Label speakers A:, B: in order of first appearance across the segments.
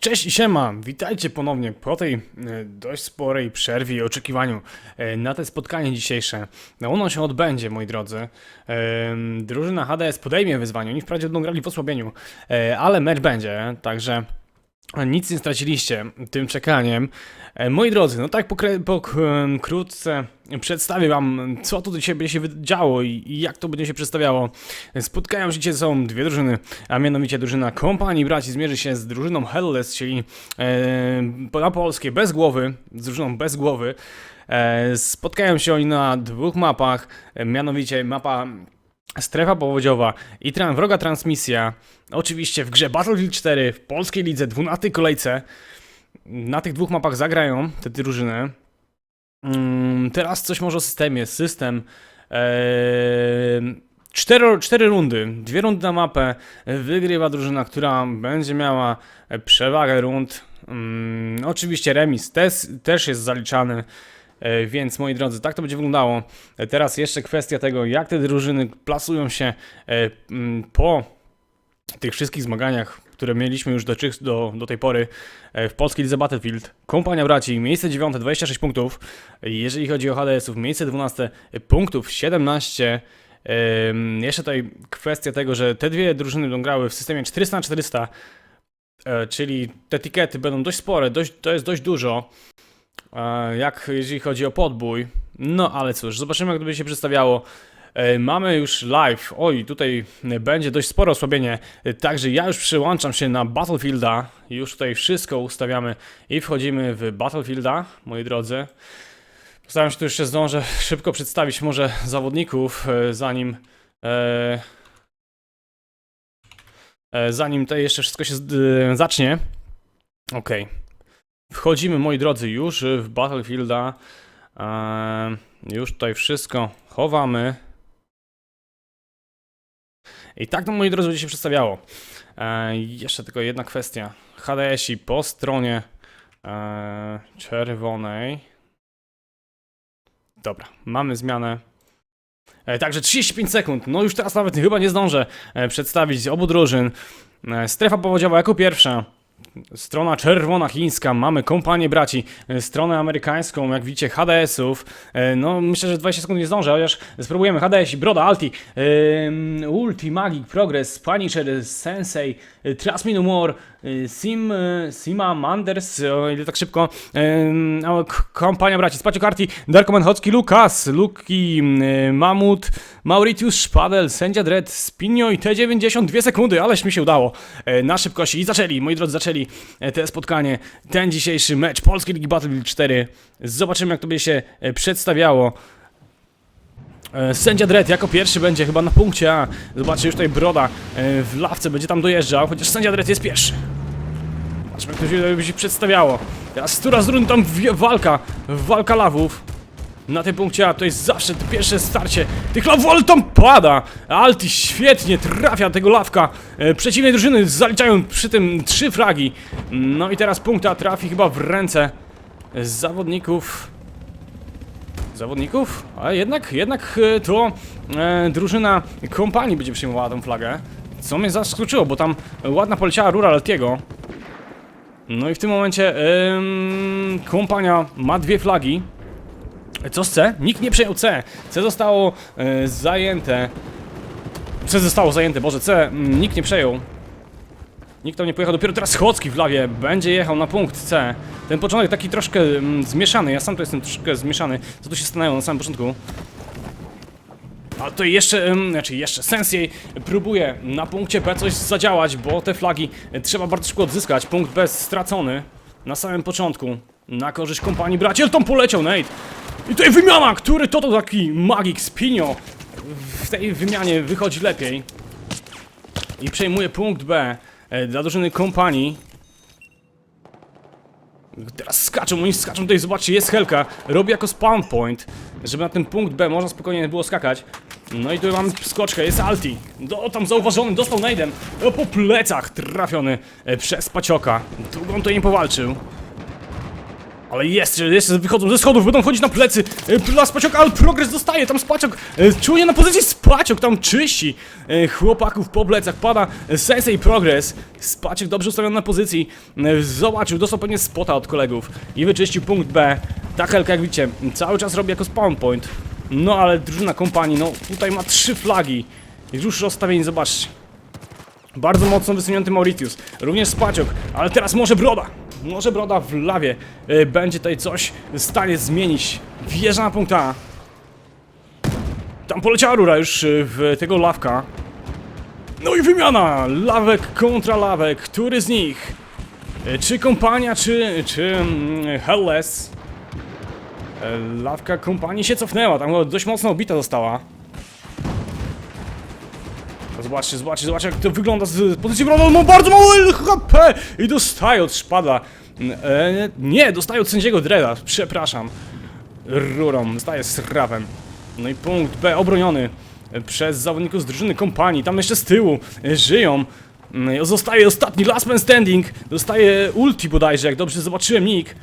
A: Cześć i siema, witajcie ponownie po tej e, dość sporej przerwie i oczekiwaniu e, na to spotkanie dzisiejsze. No ono się odbędzie, moi drodzy. E, Drużyna HDS podejmie wyzwanie, oni wprawdzie będą grali w osłabieniu, ale mecz będzie, także nic nie straciliście tym czekaniem. E, Moi drodzy, no tak pokrótce przedstawię wam, co tu dzisiaj będzie się działo i, i jak to będzie się przedstawiało. Spotkają się dzisiaj są dwie drużyny, a mianowicie drużyna kompanii braci zmierzy się z drużyną Hellless, czyli e, na polskie bez głowy, z drużyną bez głowy. E, spotkają się oni na dwóch mapach, e, mianowicie mapa Strefa powodziowa i tran wroga transmisja. Oczywiście w grze Battlefield 4 w polskiej lidze 12 kolejce. Na tych dwóch mapach zagrają te drużyny. Mm, teraz coś może o systemie. System. Eee, cztery, cztery rundy. Dwie rundy na mapę. Wygrywa drużyna, która będzie miała przewagę rund. Mm, oczywiście remis też, też jest zaliczany. E, Więc moi drodzy, tak to będzie wyglądało. E, Teraz jeszcze kwestia tego, jak te drużyny plasują się e, po tych wszystkich zmaganiach, które mieliśmy już do, do, do tej pory w polskiej lidze Battlefield. Kompania braci, miejsce 9, 26 punktów. Jeżeli chodzi o HDS-ów, miejsce 12, punktów 17. Em, Jeszcze tutaj kwestia tego, że te dwie drużyny będą grały w systemie 400 na 400, e, czyli te etykiety będą dość spore, dość, to jest dość dużo. Jak jeżeli chodzi o podbój. No ale cóż, zobaczymy jak to będzie się przedstawiało. E, Mamy już live. Oj, tutaj będzie dość spore osłabienie. E, Także ja już przyłączam się na Battlefielda. Już tutaj wszystko ustawiamy i wchodzimy w Battlefielda, moi drodzy. Postaram się tu jeszcze zdążę szybko przedstawić może zawodników, e, zanim. E, zanim to jeszcze wszystko się zacznie. Okej. Wchodzimy, moi drodzy, już w Battlefielda. Eee, już tutaj wszystko chowamy. I tak to, moi drodzy, będzie się przedstawiało. Eee, jeszcze tylko jedna kwestia. HDS-i po stronie eee, czerwonej. Dobra, mamy zmianę. E, także 35 sekund. No już teraz nawet chyba nie zdążę e, przedstawić obu drużyn. E, strefa powodziowa jako pierwsza. Strona czerwona chińska, mamy kompanię braci, e, stronę amerykańską, jak widzicie HDS-ów, E, no myślę, że 20 sekund nie zdążę, chociaż spróbujemy. HDS, Broda, Alti, ym, Ulti, Magic, Progress, Punisher, Sensei, No More, e, Sim, Sima, Manders, o ile tak szybko, kompania braci, Spacio Karti, Darkoman Hocki, Lukas, Luki, Mamut, Mauritius, Szpadel, Sędzia Dread, Spinio i T90, dwie sekundy, ależ mi się udało na szybkości. I zaczęli, moi drodzy, zaczęli e, te spotkanie, ten dzisiejszy mecz Polskiej Ligi Battlefield 4. Zobaczymy, jak to będzie się e, przedstawiało. E, Sędzia Dread jako pierwszy będzie chyba na punkcie A. Zobaczcie, już tutaj Broda w lawce będzie tam dojeżdżał, chociaż sędzia Dread jest pierwszy. Zobaczmy, jak to się, się przedstawiało. Teraz która z rund tam walka, walka lawów. Na tym punkcie A to jest zawsze to pierwsze starcie tych ale tam pada! Alti świetnie trafia tego lawka. E, drużyny zaliczają przy tym trzy fragi. No i teraz punkta trafi chyba w ręce zawodników. Zawodników? A jednak, jednak e, to e, drużyna kompanii będzie przyjmowała tą flagę. Co mnie zaskoczyło, bo tam ładna poleciała rura Altiego. No i w tym momencie ym, kompania ma dwie flagi. Co z C? Nikt nie przejął C. C zostało e, zajęte. C zostało zajęte, Boże, C mm, nikt nie przejął. Nikt tam nie pojechał, dopiero teraz Schocki w lawie będzie jechał na punkt C. Ten początek taki troszkę mm, zmieszany, ja sam tu jestem troszkę zmieszany. Co tu się stanęło na samym początku? A to jeszcze, ym, znaczy jeszcze Sensei próbuje na punkcie B coś zadziałać, bo te flagi e, trzeba bardzo szybko odzyskać. Punkt B stracony na samym początku. Na korzyść kompanii braci, tam poleciał Nate. I tutaj wymiana, który to to taki magik Spinio w tej wymianie wychodzi lepiej. I przejmuje punkt B e, dla drużyny kompanii. Teraz skaczą, oni skaczą tutaj, zobaczcie, jest Helka, robi jako spawn point, żeby na ten punkt B można spokojnie było skakać. No i tu mamy skoczkę, jest Alti, do, tam zauważony, dostał nade'em, o, po plecach trafiony e, przez Pacioka. Długo on to nie powalczył. Ale jeszcze, jeszcze wychodzą ze schodów, będą chodzić na plecy. E, Dla Spaciok, ale progres dostaje, tam Spaciok e, czuje na pozycji Spaciok, tam czyści e, chłopaków po plecach, pada e, Sensei progres. Spaciok dobrze ustawiony na pozycji, e, zobaczył, dostał pewnie spota od kolegów i wyczyścił punkt B. Ta helka, jak widzicie, cały czas robi jako spawn point. No ale drużyna kompanii, no tutaj ma trzy flagi. Już rozstawieni, zobaczcie. Bardzo mocno wysunięty Mauritius, również Spaciok, ale teraz może Broda. Może Broda w lawie e, będzie tutaj coś w stanie zmienić. Wjeżdża na punkt A. Tam poleciała rura już e, w tego lawka. No i wymiana! Lawek kontra lawek. Który z nich? E, Czy kompania, czy, czy mm, Helles? Lawka kompanii się cofnęła, tam dość mocno obita została. Zobaczcie, zobaczcie, zobaczcie jak to wygląda z pozycji brona, on ma bardzo mało HP i dostaje od szpada. E, nie, dostaje od sędziego Dreda, przepraszam. Rurą, dostaje z rawem. No i punkt B obroniony przez zawodników z drużyny kompanii, tam jeszcze z tyłu e, żyją. Mm, Zostaje ostatni last man standing, dostaje ulti bodajże, jak dobrze zobaczyłem nick.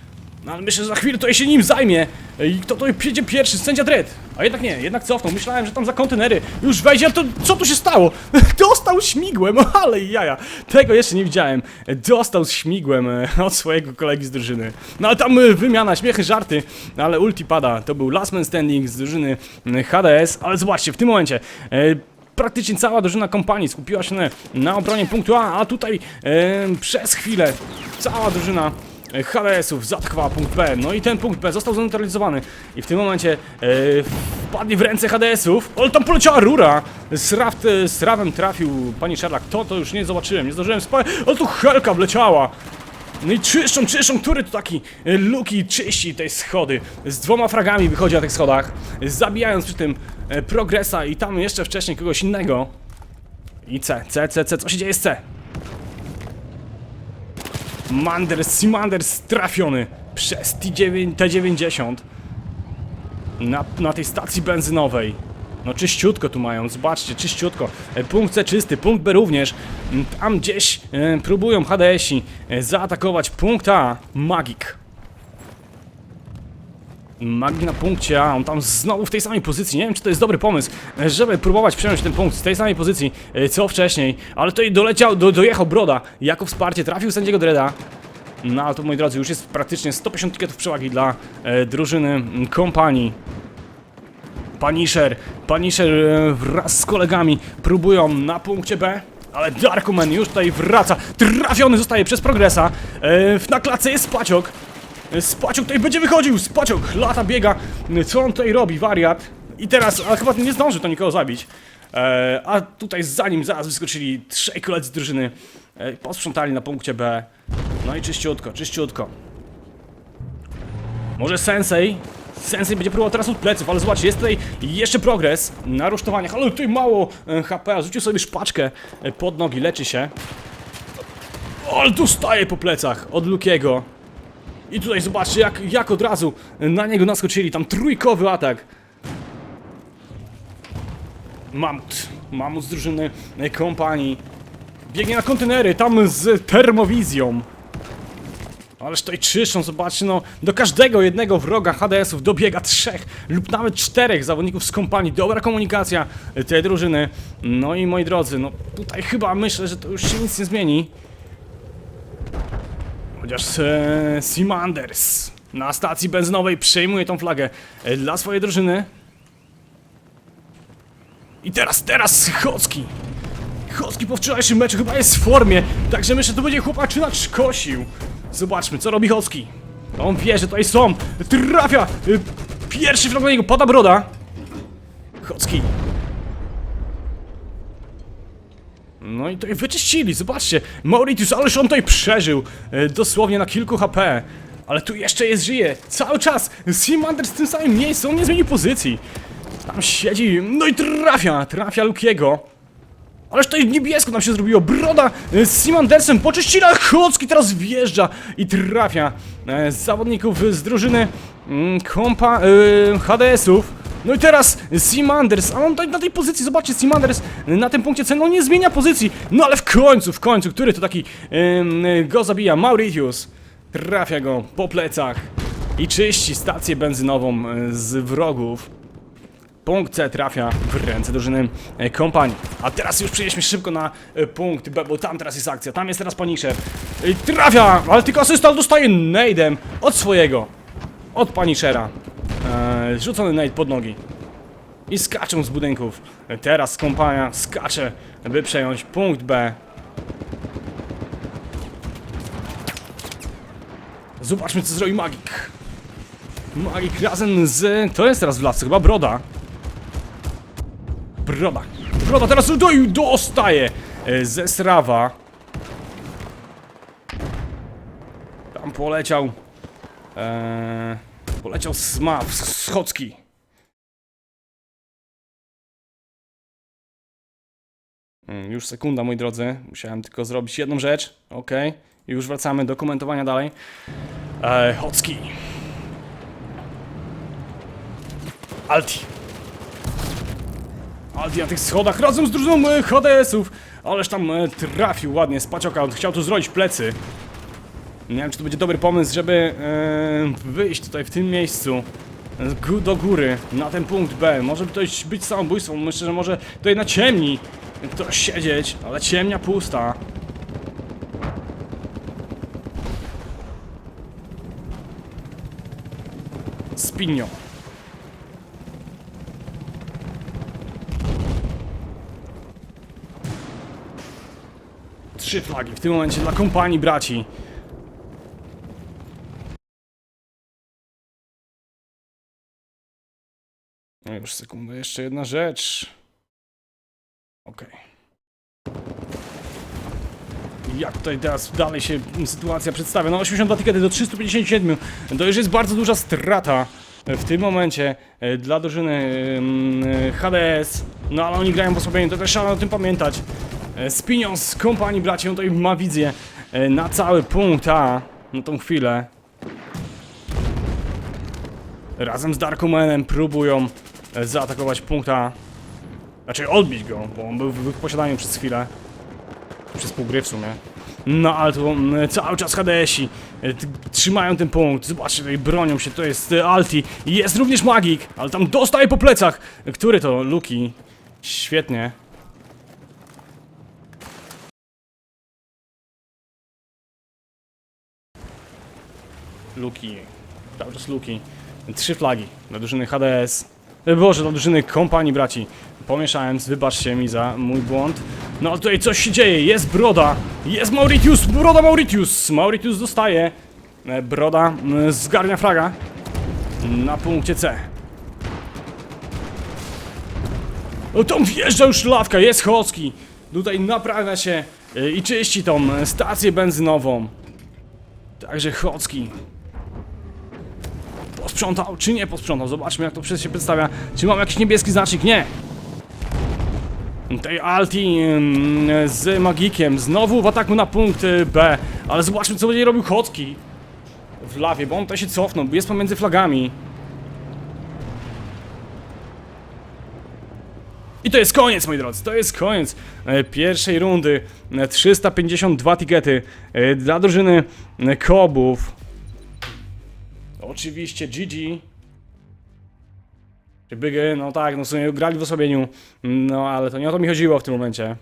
A: No ale myślę, że za chwilę to się nim zajmie. I kto to przyjdzie pierwszy? Sędzia Dredd. A jednak nie, jednak cofnął. Myślałem, że tam za kontenery już wejdzie, ale to co tu się stało? Dostał śmigłem, ale jaja. Tego jeszcze nie widziałem. Dostał śmigłem e, od swojego kolegi z drużyny. No ale tam e, wymiana, śmiechy, żarty. No, ale ulti pada. To był last man standing z drużyny e, HDS. Ale zobaczcie, w tym momencie... praktycznie cała drużyna kompanii skupiła się na, obronie punktu A, a tutaj e, przez chwilę cała drużyna HDS-ów zatkała punkt B. No i ten punkt B został zneutralizowany. I w tym momencie e, wpadnie w ręce HDS-ów. Ale tam poleciała rura! Z, raft, e, z rawem trafił pani Sherlock. To to już nie zobaczyłem, nie zdążyłem spać. Ale tu helka wleciała! No i czyszczą, czyszczą, który to taki e, Luki czyści tej schody. Z dwoma fragami wychodzi na tych schodach, zabijając przy tym progresa i tam jeszcze wcześniej kogoś innego. I C, C, C, C, co się dzieje z C? Manders, Simanders trafiony przez T9, T90 na, na tej stacji benzynowej. No czyściutko tu mają, zobaczcie, czyściutko. E, Punkt C czysty, punkt B również. Mm, Tam gdzieś e, próbują HDS-i e, zaatakować punkt A. Magik. Magik na punkcie A, on tam znowu w tej samej pozycji. Nie wiem, czy to jest dobry pomysł, e, żeby próbować przejąć ten punkt z tej samej pozycji, e, co wcześniej. Ale tutaj doleciał, do, dojechał Broda jako wsparcie, trafił sędziego Dreda. No ale to, moi drodzy, już jest praktycznie 150 tiketów przewagi dla e, drużyny kompanii. Punisher, Punisher e, wraz z kolegami próbują na punkcie B, ale Darkumen już tutaj wraca, trafiony zostaje przez Progresa, e, na klatce jest Spaciok, E, Spaciok tutaj będzie wychodził, Spaciok lata biega, E, co on tutaj robi, wariat, i teraz, ale chyba nie zdąży to nikogo zabić, e, a tutaj za nim zaraz wyskoczyli trzej koledzy drużyny, e, posprzątali na punkcie B, no i czyściutko, czyściutko. Może Sensei? Sensei będzie próbował teraz od pleców, ale zobaczcie, jest tutaj jeszcze progres na rusztowaniach, ale tutaj mało e, HP, a rzucił sobie szpaczkę pod nogi, leczy się. Ale tu staje po plecach od Lukiego. I tutaj zobaczcie, jak, jak od razu na niego naskoczyli, tam trójkowy atak. Mamut, mamut z drużyny kompanii. Biegnie na kontenery, tam z termowizją. Ależ tutaj czyszczą, zobaczcie, no do każdego jednego wroga HDS-ów dobiega trzech lub nawet czterech zawodników z kompanii. Dobra komunikacja tej drużyny. No i moi drodzy, no tutaj chyba myślę, że to już się nic nie zmieni. Chociaż e, Simanders na stacji benzynowej przejmuje tą flagę e, dla swojej drużyny. I teraz, teraz Chocki. Chocki po wczorajszym meczu chyba jest w formie, także myślę, że to będzie chłopaczynacz kosił. Zobaczmy, co robi Chocki. On wie, że tutaj są. Trafia! Y, Pierwszy flag na niego, pada broda. Chocki. No i tutaj wyczyścili, zobaczcie. Mauritius, ależ on tutaj przeżył. y, Dosłownie na kilku HP. Ale tu jeszcze jest, żyje. Cały czas. Simander w tym samym miejscu, on nie zmienił pozycji. Tam siedzi, no i trafia, trafia Lukiego. Ależ to niebiesko nam się zrobiło. Broda e, z Simandersem poczyścili, ale Chocki teraz wjeżdża i trafia e, zawodników z drużyny mm, kompa e, HDS-ów. No i teraz Simanders, a on na tej pozycji, zobaczcie, Simanders na tym punkcie ceny, on nie zmienia pozycji. No ale w końcu, w końcu, który to taki em, go zabija? Mauritius. Trafia go po plecach. i czyści stację benzynową e, z wrogów. Punkt C trafia w ręce drużyny e, kompanii. A teraz już przejdźmy szybko na e, punkt B, bo tam teraz jest akcja. Tam jest teraz Punisher. I trafia, ale tylko asysta dostaje nade'em od swojego. Od Punishera. E, rzucony nade pod nogi. I skaczą z budynków. Teraz kompania skacze, by przejąć punkt B. Zobaczmy co zrobi Magik. Magik razem z... To jest teraz w lasce, chyba Broda. Broda. Broda teraz do, dostaje e, ze Srawa. Tam poleciał. E, poleciał Sma, Schocki. Mm, Już sekunda, moi drodzy. Musiałem tylko zrobić jedną rzecz. Ok. Już wracamy do komentowania dalej. E. Alti. Alti na tych schodach razem z drużyną e, HDS-ów. Ależ tam e, trafił ładnie z pacioka. Chciał tu zrobić plecy. Nie wiem, czy to będzie dobry pomysł, żeby e, wyjść tutaj w tym miejscu. Do góry, na ten punkt B. Może to być samobójstwo. Myślę, że może tutaj na ciemni ktoś siedzieć, ale ciemnia pusta. Spinio. Trzy flagi w tym momencie dla kompanii braci. No już sekundę, jeszcze jedna rzecz. Okej. Jak tutaj teraz dalej się sytuacja przedstawia? No 82 tikety do 357. To już jest bardzo duża strata w tym momencie e, dla drużyny mm, HDS. No ale oni grają w osłabieniu, to też trzeba o tym pamiętać. E, Spinią z kompanii braci, on tutaj ma wizję e, na cały punkt A na tą chwilę. Razem z Darkumenem próbują zaatakować punkt A. Znaczy odbić go, bo on był w posiadaniu przez chwilę. Przez pół gry w sumie. No ale tu mm, cały czas HDS-i e, trzymają ten punkt. Zobaczcie, tutaj bronią się, to jest e, Alti. Jest również Magik, ale tam dostaje po plecach. Który to? Luki. Świetnie. Luki. Cały czas Luki. Trzy flagi dla drużyny HDS. E, Boże, dla drużyny kompanii braci. Pomieszając, wybaczcie mi za mój błąd. No tutaj coś się dzieje, jest Broda, jest Mauritius, Broda Mauritius. Mauritius dostaje. E, Broda zgarnia fraga na punkcie C. No tam wjeżdża już latka, jest Chocki. Tutaj naprawia się e, i czyści tą stację benzynową. Także Chocki posprzątał, czy nie posprzątał. Zobaczmy, jak to przez się przedstawia. Czy mam jakiś niebieski znacznik? Nie. Tej Alti mm, z Magikiem. Znowu w ataku na punkt y, B. Ale zobaczmy, co będzie robił Chocki w lawie, bo on tutaj się cofnął. Jest pomiędzy flagami. I to jest koniec, moi drodzy, to jest koniec e, pierwszej rundy. E, 352 tikety e, dla drużyny e, Kobów. Oczywiście GG. Czy Bygy, no tak, no w sumie grali w osłabieniu. No ale to nie o to mi chodziło w tym momencie.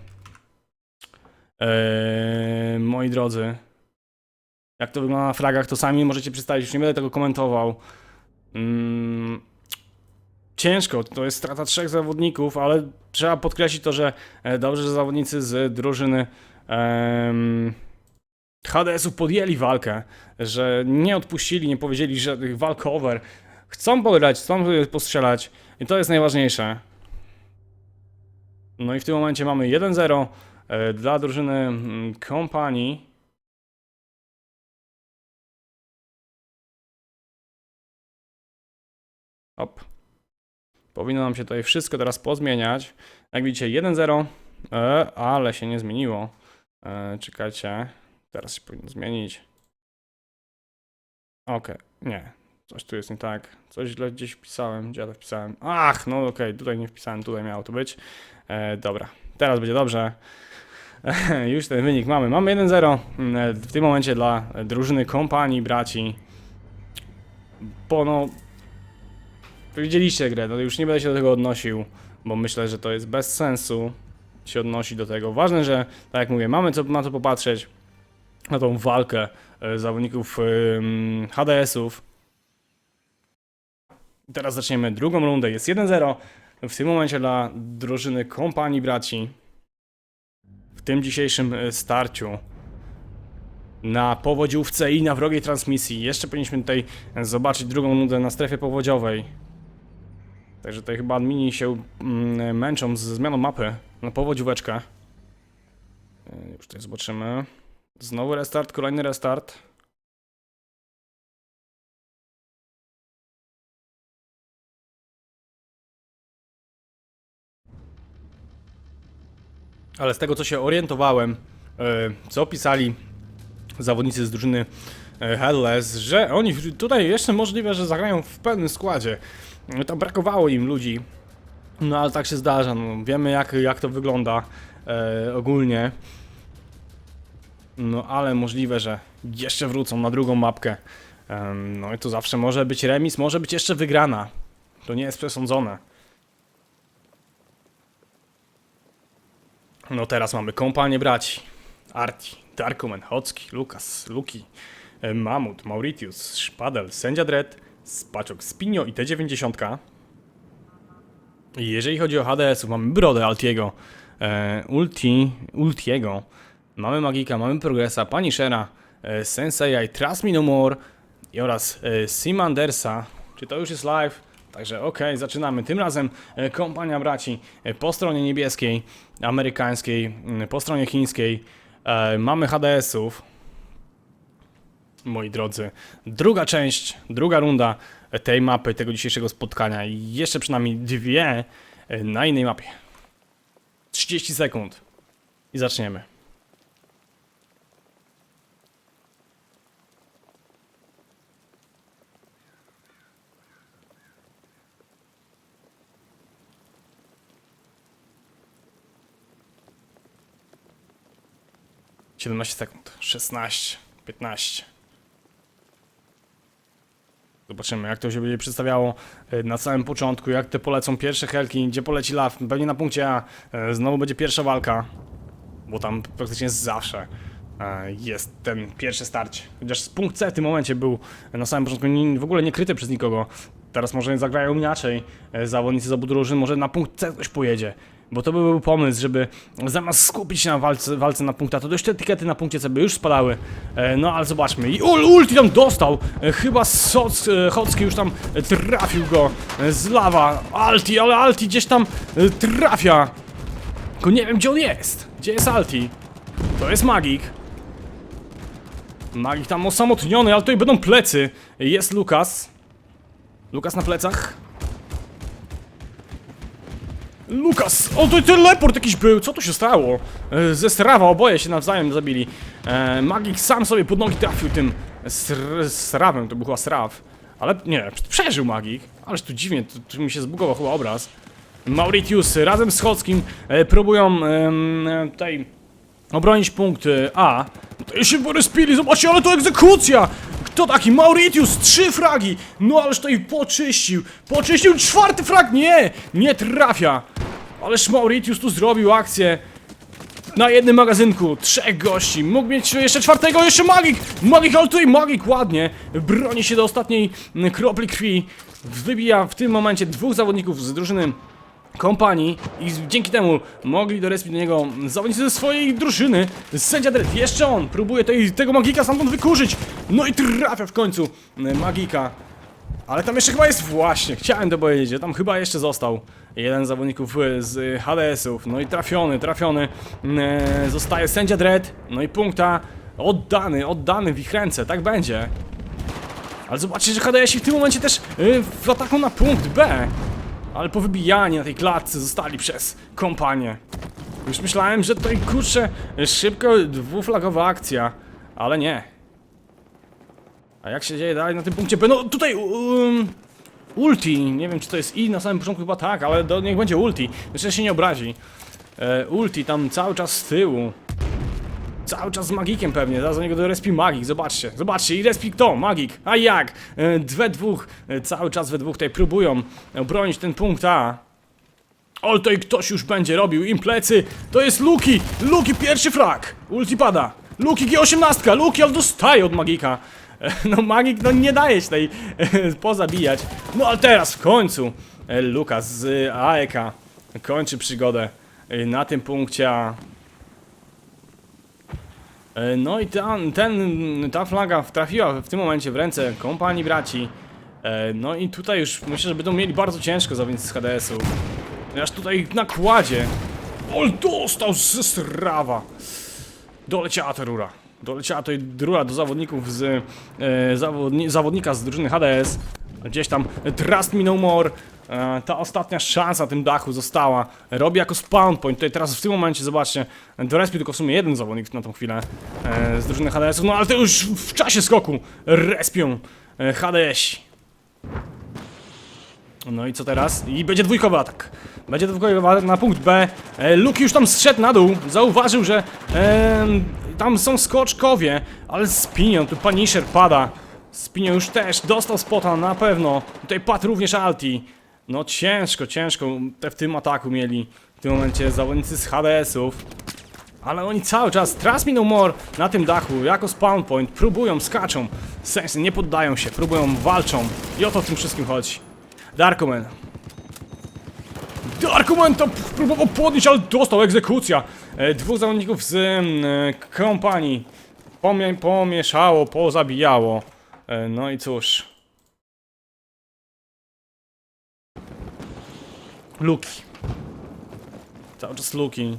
A: Eee, moi drodzy. Jak to wygląda na flagach, to sami możecie przedstawić, już nie będę tego komentował. Mm, ciężko, to jest strata trzech zawodników, ale trzeba podkreślić to, że e, dobrze, że zawodnicy z drużyny em, HDS-u podjęli walkę, że nie odpuścili, nie powiedzieli żadnych walkover. Chcą pograć, chcą postrzelać i to jest najważniejsze. No i w tym momencie mamy 1-0 e, dla drużyny mm, kompanii. Op. Powinno nam się tutaj wszystko teraz pozmieniać. Jak widzicie 1-0, e, ale się nie zmieniło. E, czekajcie. Teraz się powinno zmienić. Okej, nie. Coś tu jest nie tak. Coś źle gdzieś wpisałem. Gdzie ja to wpisałem? Ach, no okej, tutaj nie wpisałem, tutaj miało to być. E, dobra, teraz będzie dobrze. Już ten wynik mamy. Mamy 1-0 mm, w tym momencie dla drużyny kompanii braci. bo no... Widzieliście grę, no już nie będę się do tego odnosił, bo myślę, że to jest bez sensu się odnosić do tego. Ważne, że, tak jak mówię, mamy co, na to popatrzeć, na tą walkę e, zawodników HDS-ów. Teraz zaczniemy drugą rundę. Jest 1-0 w tym momencie dla drużyny kompanii braci. W tym dzisiejszym e, starciu na powodziówce i na wrogiej transmisji. Jeszcze powinniśmy tutaj zobaczyć drugą nudę na strefie powodziowej. Także tutaj chyba admini się mm, męczą z zmianą mapy na powodzióweczkę. E, Już tutaj zobaczymy. Znowu restart, kolejny restart. Ale z tego co się orientowałem, e, co pisali zawodnicy z drużyny e, Headless, że oni tutaj jeszcze możliwe, że zagrają w pełnym składzie. E, Tam brakowało im ludzi. No ale tak się zdarza, no, wiemy jak, jak to wygląda ogólnie. No ale możliwe, że jeszcze wrócą na drugą mapkę. No i to zawsze może być remis, może być jeszcze wygrana. To nie jest przesądzone. No teraz mamy kompanię braci. Arti, Darkumen, Hocki, Lukas, Luki, e, Mamut, Mauritius, Szpadel, Sędzia Dread, Spaczok, Spinio i T90. I Jeżeli chodzi o HDS-ów, mamy Brodę Altiego, e, Ulti, Ultiego, mamy Magika, mamy Progresa, Punishera, e, Sensei, Trust Me No More i oraz e, Simandersa. Czy to już jest live? Także okej, zaczynamy. Tym razem e, kompania braci e, po stronie niebieskiej, amerykańskiej, mm, po stronie chińskiej. Mamy HDS-ów. Moi drodzy, druga część, druga runda tej mapy, tego dzisiejszego spotkania i jeszcze przynajmniej dwie na innej mapie. 30 sekund i zaczniemy. Siedemnaście sekund, 16, 15. Zobaczymy, jak to się będzie przedstawiało e, na samym początku, jak te polecą pierwsze helki, gdzie poleci law, pewnie na punkcie A. E, Znowu będzie pierwsza walka, bo tam praktycznie zawsze e, jest ten pierwszy starcie. Chociaż punkt C w tym momencie był na samym początku w ogóle nie kryty przez nikogo. Teraz może zagrają inaczej zawodnicy z obu drużyn, może na punkt C ktoś pojedzie. Bo to by był pomysł, żeby zamiast skupić się na walce, walce na punkt A, to dość te etykiety na punkcie by już spadały. E, no ale zobaczmy. I ul, ulti tam dostał! E, chyba Soc, e, już tam trafił go z lawa. Alti, ale Alti gdzieś tam e, trafia. Tylko nie wiem gdzie on jest. Gdzie jest Alti? To jest Magik. Magik tam osamotniony, ale tutaj będą plecy. Jest Lukas. Lukas na plecach. Lukas! O, to teleport jakiś był! Co tu się stało? E, Ze strawa oboje się nawzajem zabili. E, Magik sam sobie pod nogi trafił tym sr srawem, to był chyba sraw. Ale nie, przeżył Magik. Ależ tu dziwnie, tu, tu mi się zbugował chyba obraz. Mauritius razem z Chockim e, próbują e, tutaj obronić punkt e, A. Tutaj się porespili, zobaczcie, ale to egzekucja! Kto taki? Mauritius, trzy fragi! No ależ to i poczyścił! Poczyścił czwarty frag! Nie! Nie trafia! Ależ Mauritius tu zrobił akcję na jednym magazynku, trzech gości, mógł mieć jeszcze czwartego, jeszcze Magik! Magik, ale tutaj Magik ładnie broni się do ostatniej mm, kropli krwi. Wybija w tym momencie dwóch zawodników z drużyny kompanii i dzięki temu mogli dorespić do niego zawodnicy ze swojej drużyny. Sędzia Dredd, jeszcze on próbuje tej, tego Magika stamtąd wykurzyć. No i trafia w końcu mm, Magika. Ale tam jeszcze chyba jest właśnie, chciałem to powiedzieć, tam chyba jeszcze został jeden z zawodników e, z HDS-ów. No i trafiony, trafiony. E, zostaje sędzia Dredd, no i punkta oddany, oddany w ich ręce, tak będzie. Ale zobaczcie, że HDS-i w tym momencie też e, w ataku na punkt B. Ale po wybijaniu na tej klatce zostali przez kompanię. Już myślałem, że tutaj kurczę, szybko dwuflagowa akcja, ale nie. A jak się dzieje dalej na tym punkcie? No tutaj um, ulti, nie wiem czy to jest i na samym początku chyba tak, ale do, niech będzie ulti, jeszcze się nie obrazi. E, ulti tam cały czas z tyłu. Cały czas z magikiem pewnie, zaraz do niego do respi magik, zobaczcie, zobaczcie i respi kto? Magik, a jak? E, We dwóch, e, cały czas we dwóch tutaj próbują obronić ten punkt A. Ale tutaj ktoś już będzie robił im plecy, to jest Luki, Luki pierwszy flag, ulti pada, Luki G18, Luki ale dostaje od magika. E, No magik no nie daje się tej e, pozabijać, no ale teraz w końcu e, Lukas z AEK kończy przygodę e, na tym punkcie A. E, No i ta, ten, ta flaga trafiła w tym momencie w ręce kompanii braci. E, No i tutaj już myślę, że będą mieli bardzo ciężko zawodnicy z HDS-u. Aż tutaj na kładzie. Ol dostał ze strawa. Doleciała ta rura. Doleciała to rura do zawodników z e, zawodni zawodnika z drużyny HDS. Gdzieś tam Trust Me No More. E, ta ostatnia szansa tym dachu została. Robi jako spawn point. Tutaj teraz w tym momencie, zobaczcie, do respi tylko w sumie jeden zawodnik na tą chwilę e, z drużyny HDS. No ale to już w czasie skoku respią e, HDS. No i co teraz? I będzie dwójkowy atak. Będzie dwójkowy atak na punkt B. E, Luke już tam zszedł na dół. Zauważył, że e, tam są skoczkowie, ale Spinion, tu Punisher pada. Spinion już też dostał spota na pewno. Tutaj padł również Alti. No ciężko, ciężko te w tym ataku mieli w tym momencie zawodnicy z HDS-ów. Ale oni cały czas, Me No More na tym dachu, jako spawn point, próbują, skaczą. Sensy, nie poddają się, próbują, walczą. I o to w tym wszystkim chodzi. Darkoman. Darkoman to próbował podnieść, ale dostał egzekucja. E, dwóch zawodników z mm, e, kompanii pomie pomieszało, pozabijało. E, no i cóż. Luki. Cały czas Luki.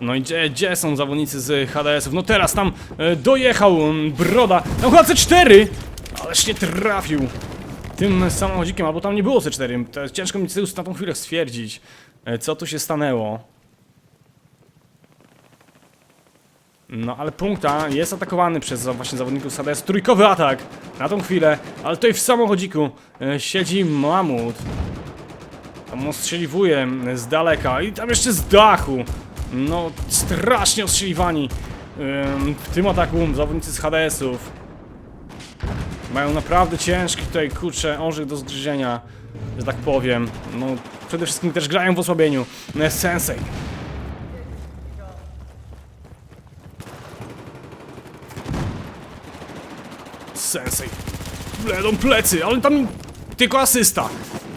A: No i gdzie, gdzie są zawodnicy z HDS-ów? No teraz tam e, dojechał mm, Broda. Tam chyba C4! Ależ nie trafił tym samochodzikiem, albo tam nie było C4. To jest ciężko mi na tą chwilę stwierdzić, e, co tu się stanęło. No ale punkta jest atakowany przez właśnie zawodników z HDS. Trójkowy atak na tą chwilę, ale tutaj w samochodziku e, siedzi Mamut. Tam ostrzeliwuje z daleka i tam jeszcze z dachu. No, strasznie ostrzeliwani. W tym ataku zawodnicy z HDS-ów mają naprawdę ciężki tutaj, kurczę, orzech do zgryzienia, że tak powiem. No, przede wszystkim też grają w osłabieniu. No, Sensei. Sensei. Bledą plecy, ale tam tylko asysta.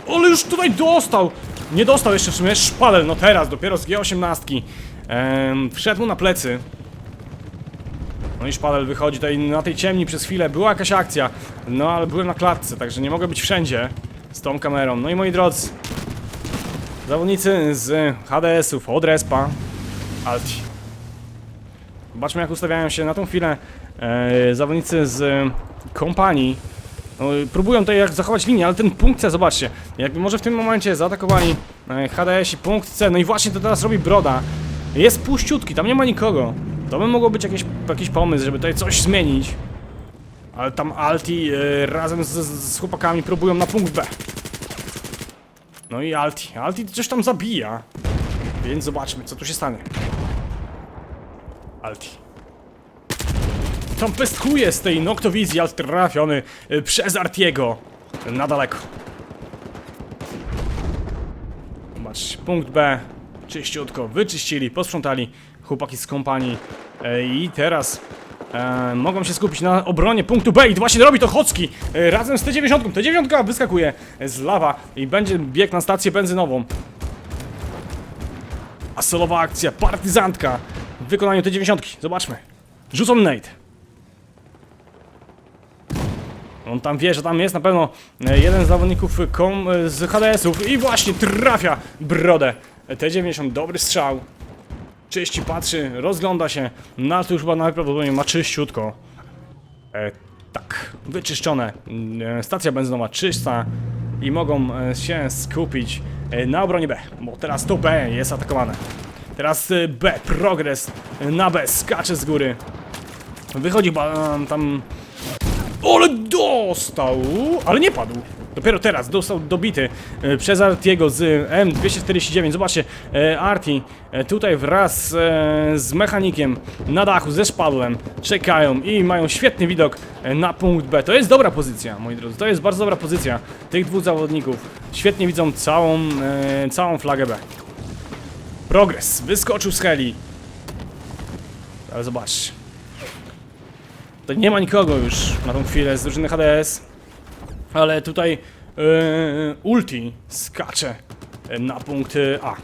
A: Ale już tutaj dostał. Nie dostał jeszcze w sumie szpadel, no teraz, dopiero z G18. Ehm, wszedł mu na plecy. No i szpadel wychodzi tutaj na tej ciemni przez chwilę. Była jakaś akcja, no ale byłem na klatce, także nie mogę być wszędzie z tą kamerą. No i moi drodzy, zawodnicy z HDS-ów od Respa, Alti. Zobaczmy jak ustawiają się na tą chwilę e, zawodnicy z kompanii. No, próbują tutaj jak zachować linię, ale ten punkt C, zobaczcie, jakby może w tym momencie zaatakowali e, HDS i punkt C, no i właśnie to teraz robi Broda. Jest puściutki, tam nie ma nikogo. To by mogło być jakiś, jakiś pomysł, żeby tutaj coś zmienić. Ale tam Alti e, razem z, z chłopakami próbują na punkt B. No i Alti, Alti coś tam zabija. Więc zobaczmy, co tu się stanie. Alti. Tam pestkuje z tej noktowizji, ale trafiony y, przez Artiego na daleko. Zobacz, punkt B. Czyściutko, wyczyścili, posprzątali chłopaki z kompanii. E, I teraz e, mogą się skupić na obronie punktu B i właśnie robi to Chocki e, razem z T90. T9 wyskakuje z lawa i będzie bieg na stację benzynową. A solowa akcja, partyzantka w wykonaniu T90. Zobaczmy. Rzucą nade. On tam wie, że tam jest na pewno e, jeden z zawodników kom, e, z HDS-ów i właśnie trafia brodę. T90, dobry strzał. Czyści, patrzy, rozgląda się. Na to już chyba najprawdopodobniej ma czyściutko. E, tak, wyczyszczone. E, stacja benzynowa czysta. I mogą się skupić na obronie B, bo teraz to B jest atakowane. Teraz B, progres na B, skacze z góry. Wychodzi tam ale dostał! Ale nie padł. Dopiero teraz dostał dobity e, przez Artiego z M249. Zobaczcie, e, Arti e, tutaj wraz e, z mechanikiem na dachu, ze szpadłem czekają i mają świetny widok e, na punkt B. To jest dobra pozycja, moi drodzy. To jest bardzo dobra pozycja tych dwóch zawodników. Świetnie widzą całą, e, całą flagę B. Progres, wyskoczył z heli. Ale zobaczcie. Nie ma nikogo już na tą chwilę z drużyny HDS. Ale tutaj yy, ulti skacze e, na punkt e, A.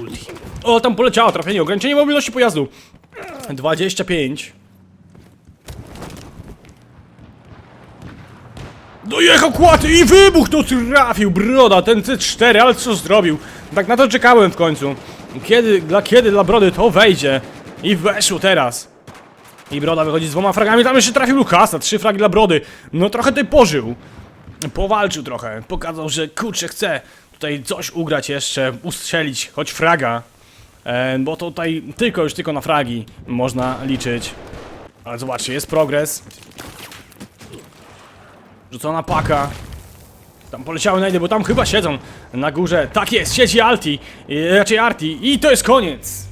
A: Ulti. O, tam poleciało trafienie. Ograniczenie mobilności pojazdu. 25. Dojechał kłaty i wybuch to trafił, broda, ten C4, ale co zrobił? Tak na to czekałem w końcu. Kiedy, dla kiedy dla brody to wejdzie? I weszło teraz. I broda wychodzi z dwoma fragami, tam jeszcze trafił Lukasa, trzy fragi dla brody. No trochę tutaj pożył. Powalczył trochę, pokazał, że kurczę chce tutaj coś ugrać jeszcze, ustrzelić, choć fraga. E, bo tutaj tylko już tylko na fragi można liczyć. Ale zobaczcie, jest progres. Rzucona paka. Tam poleciały najdy, bo tam chyba siedzą na górze. Tak jest, siedzi Alti, i, raczej Arti i to jest koniec.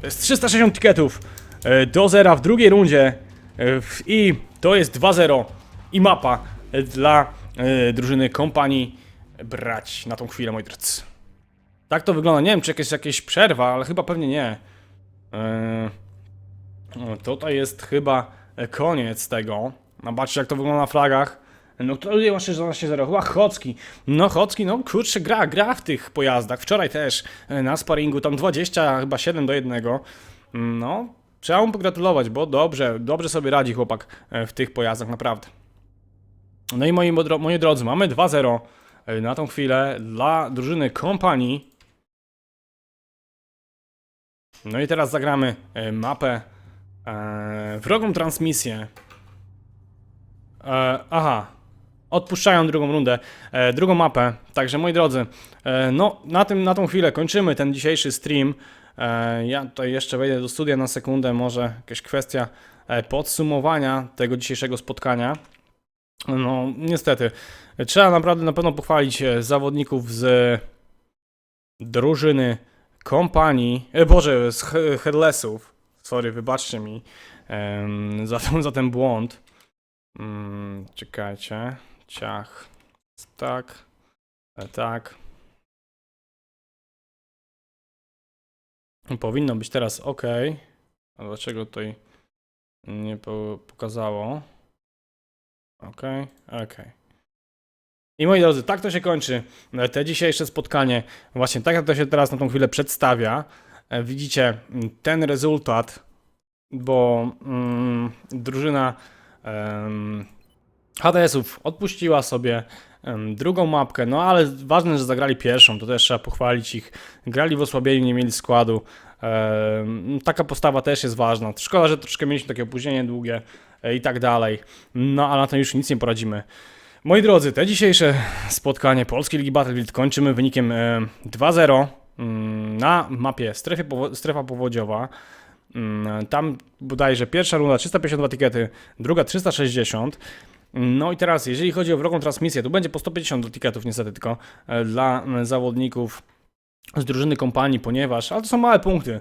A: To jest 360 tiketów e, do zera w drugiej rundzie w- i to jest 2-0 i mapa dla drużyny kompanii brać na tą chwilę, moi drodzy. Tak to wygląda. Nie wiem, czy jakaś, jakaś przerwa, ale chyba pewnie nie. No, tutaj jest chyba koniec tego. Zobaczcie jak to wygląda na flagach. No kto tutaj ma 16-0? Chyba Chocki. No Chocki, no kurczę, gra, gra w tych pojazdach. Wczoraj też e, na sparingu tam 20, chyba 7 do 1. No, trzeba mu pogratulować, bo dobrze, dobrze sobie radzi chłopak e, w tych pojazdach, naprawdę. No i moi, moi drodzy, mamy 2-0 e, na tą chwilę dla drużyny kompanii. No i teraz zagramy mapę wrogą transmisję. Aha. Odpuszczają drugą rundę, e, drugą mapę. Także moi drodzy, e, no na, tym, na tą chwilę kończymy ten dzisiejszy stream. E, ja tutaj jeszcze wejdę do studia na sekundę, może jakaś kwestia podsumowania tego dzisiejszego spotkania. No, niestety. Trzeba naprawdę na pewno pochwalić zawodników z drużyny kompanii, e, Boże, z he- Headlessów. Sorry, wybaczcie mi za, ten, za ten błąd. Mm, czekajcie. Ciach. Tak. E, tak. Powinno być teraz ok. A dlaczego tutaj nie po, pokazało? Ok, ok. I moi drodzy, tak to się kończy e, te dzisiejsze spotkanie. Właśnie tak jak to się teraz na tą chwilę przedstawia. E, Widzicie mm, ten rezultat, bo mm, drużyna HDS-ów odpuściła sobie drugą mapkę, no ale ważne, że zagrali pierwszą, to też trzeba pochwalić ich. Grali w osłabieniu, nie mieli składu. Taka postawa też jest ważna. Szkoda, że troszkę mieliśmy takie opóźnienie długie e, i tak dalej. No ale na to już nic nie poradzimy. Moi drodzy, te dzisiejsze spotkanie Polskiej Ligi Battlefield kończymy wynikiem e, 2-0 mm, na mapie strefa powodziowa. Mm, Tam bodajże pierwsza runda 352 tikety, druga 360. No i teraz, jeżeli chodzi o wrogą transmisję, to będzie po 150 tiketów niestety tylko e, dla zawodników z drużyny kompanii, ponieważ, ale to są małe punkty.